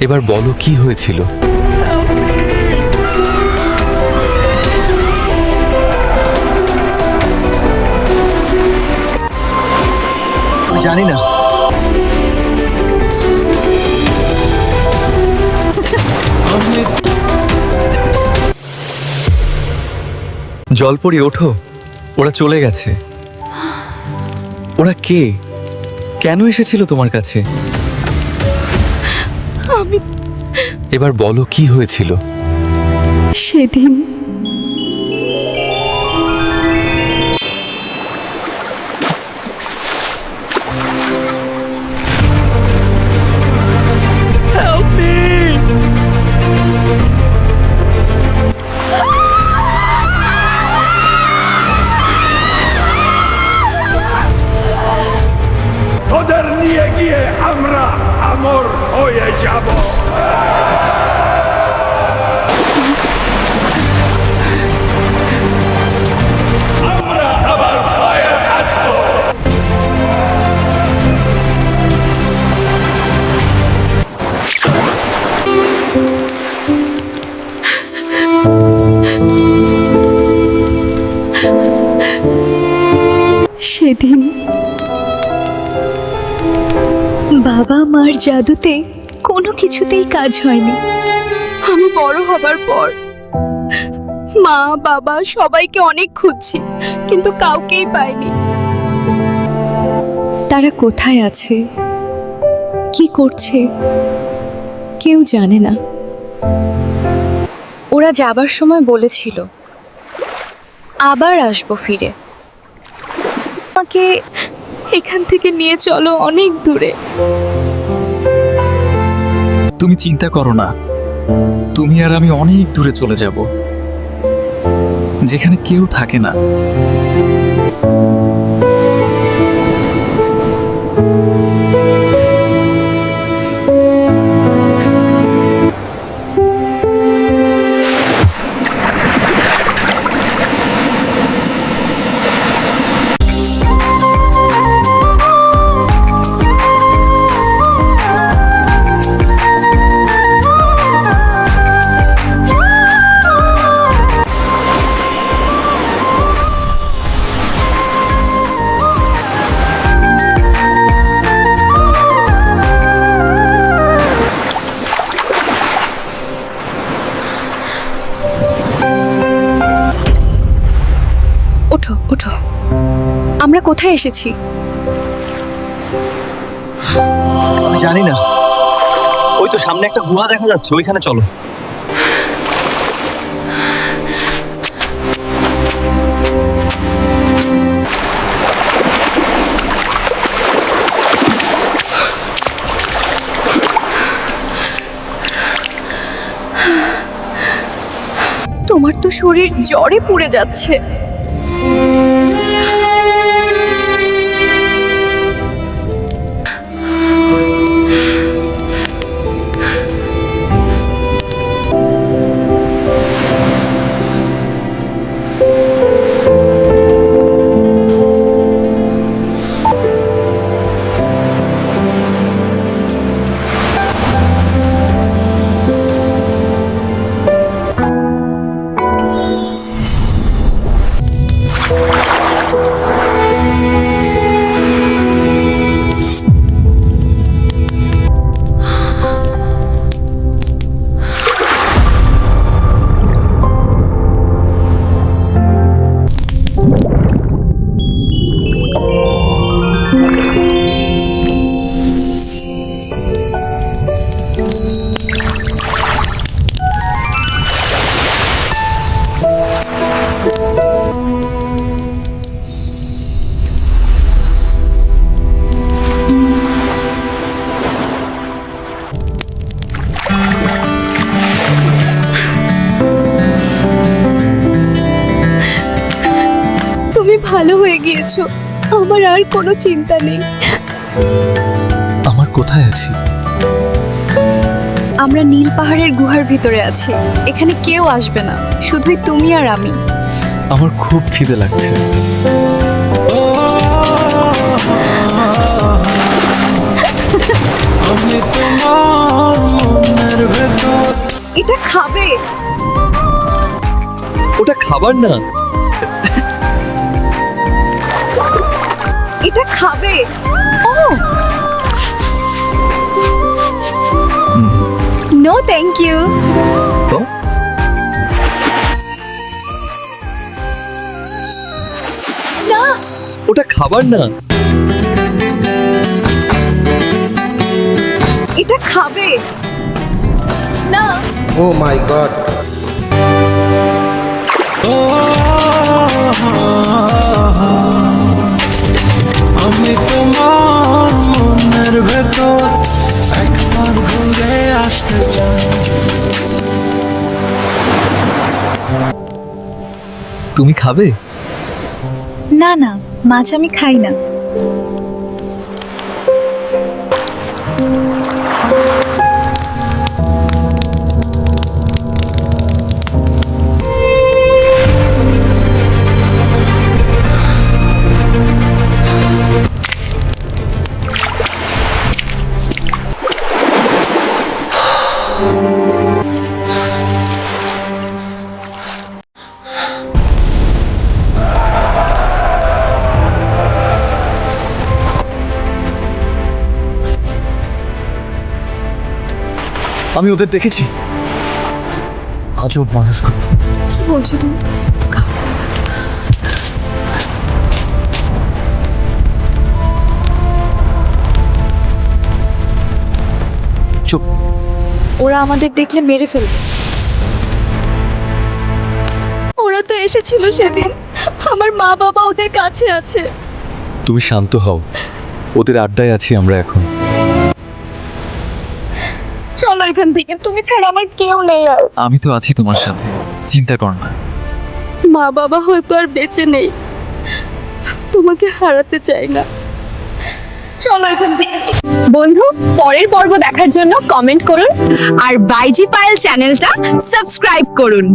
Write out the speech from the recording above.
এবার বলো, কি হয়েছিল? জানি না। জলপরি ওঠো, ওরা চলে গেছে। ওরা কে? কেন এসেছিল তোমার কাছে? আমি এবার বলো কি হয়েছিল? সেদিন নিয়ে গিয়ে আমরা আমর হয়ে যাব। সেদিন বাবা মার জাদুতে কোনো কিছুতেই কাজ হয়নি। আমি বড় হবার পর মা, বাবা সবাইকে অনেক খুঁজছি, কিন্তু কাউকেই পাইনি। তারা কোথায় আছে? কি করছে? কেউ জানে না। ওরা যাবার সময় বলেছিল আবার আসব ফিরে। আমাকে এখান থেকে নিয়ে চলো অনেক দূরে। তুমি চিন্তা করো না। তুমি আর আমি অনেক দূরে চলে যাব। যেখানে কেউ থাকে না। আমরা কোথায় এসেছি? জানি না। ওই তো সামনে একটা গুহা দেখা যাচ্ছে ওইখানে চলো। তোমার তো শরীর জ্বরে পুড়ে যাচ্ছে। ভালো হয়ে গিয়েছো। আমার আর কোনো চিন্তা নেই। আমার কোথায় আছি? আমরা নীল পাহাড়ের গুহার ভিতরে আছি। এখানে কেউ আসবে না শুধুই তুমি আর আমি। আমার খুব খিদে লাগছে। এটা খাবে। ওটা খাবার না। এটা খাবে। ও। নো থ্যাংক ইউ তো? না। ওটা খাবার না। এটা খাবে। না। Oh my god. তুমি খাবে? না না মাছ আমি খাই না। আমি ওদের দেখেছি। আজব মানুষ কি বলছো তুমি? চুপ। ওরা আমাদের দেখলে মেরে ফেলবে। ওরা তো এসেছিল সেদিন। আমার মা বাবা ওদের কাছে আছে। তুমি শান্ত হও। ওদের আড্ডায় আছি আমরা এখন। এখান থেকে তুমি ছাড়া আমার কেউ নেই আর। আমি তো আছি তোমার সাথে চিন্তা কর না। মা বাবা হয়তো আর বেঁচে নেই। তোমাকে হারাতে চাই না। চলো এখান থেকে। বন্ধু পরের পর্ব দেখার জন্য কমেন্ট করুন আর বাইজি পায়েল চ্যানেলটা সাবস্ক্রাইব করুন।